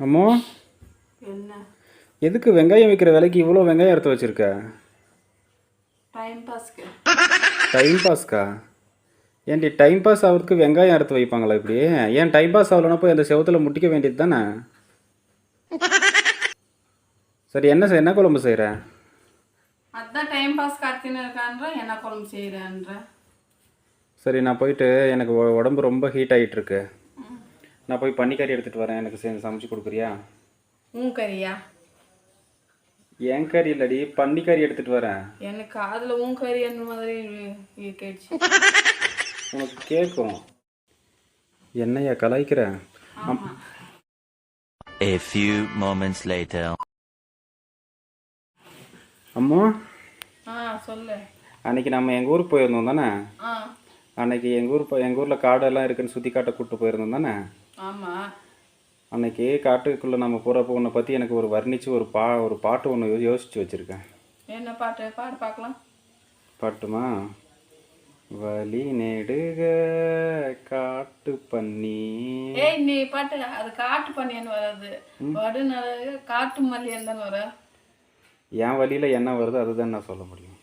அம்மோ. என்ன? எதுக்கு வெங்காயம் விற்கிற விலைக்கு இவ்வளோ வெங்காயம் எடுத்து வச்சிருக்க? டைம் பாஸ்க்கு டைம் பாஸ்க்கா ஏன்டி டைம் பாஸ் ஆகிறதுக்கு வெங்காயம் அறுத்து வைப்பாங்களா இப்படி? ஏன் டைம் பாஸ் ஆகலன்னா போய் அந்த செவத்தில் முட்டிக்க வேண்டியது தானே? சரி என்ன செய்- என்ன குழம்பு செய்கிற அதான் டைம் பாஸ் கார்த்தின்னு இருக்கான்ற என்ன குழம்பு செய்கிறேன்ற சரி நான் போயிட்டு எனக்கு உடம்பு ரொம்ப ஹீட் ஆகிட்டு இருக்கு. நான் போய் பன்னிக்கறி எடுத்துகிட்டு வரேன். எனக்கு சேர்ந்து சமைச்சு கொடுக்குறியா? உன் கறியா? என் கறி இல்லடி பன்னிக்கறி எடுத்துகிட்டு வரேன். எனக்கு காதுல உன் கறி அந்த மாதிரி கேட்டுச்சு உனக்கு கேட்கும். என்னையா கலாய்க்கிற? ஆமா. A few moments later. அம்மா. ஆ சொல்லு. அன்னைக்கு நம்ம எங்கள் ஊருக்கு போயிருந்தோம் தானே? ஆ. அன்னைக்கு எங்கள் ஊர் எங்கள் ஊரில் காடெல்லாம் இருக்குன்னு சுற்றி காட்ட கூப்பிட்டு போயிருந்தோம் தானே? ஆமா. அன்னைக்கு காட்டுக்குள்ளே நம்ம போகிறப்போ உன்னை பற்றி எனக்கு ஒரு வர்ணித்து ஒரு பா ஒரு பாட்டு ஒன்று யோசித்து வச்சுருக்கேன். என்ன பாட்டு? பாடு பார்க்கலாம் பாட்டுமா? வழி நெடுக காட்டு பண்ணி ஏய் நீ பாட்டு அது காட்டு பண்ணியன்னு வராது. வடு காட்டு மல்லியன்னு வர? என் வழியில் என்ன வருதோ அதுதான் நான் சொல்ல முடியும்.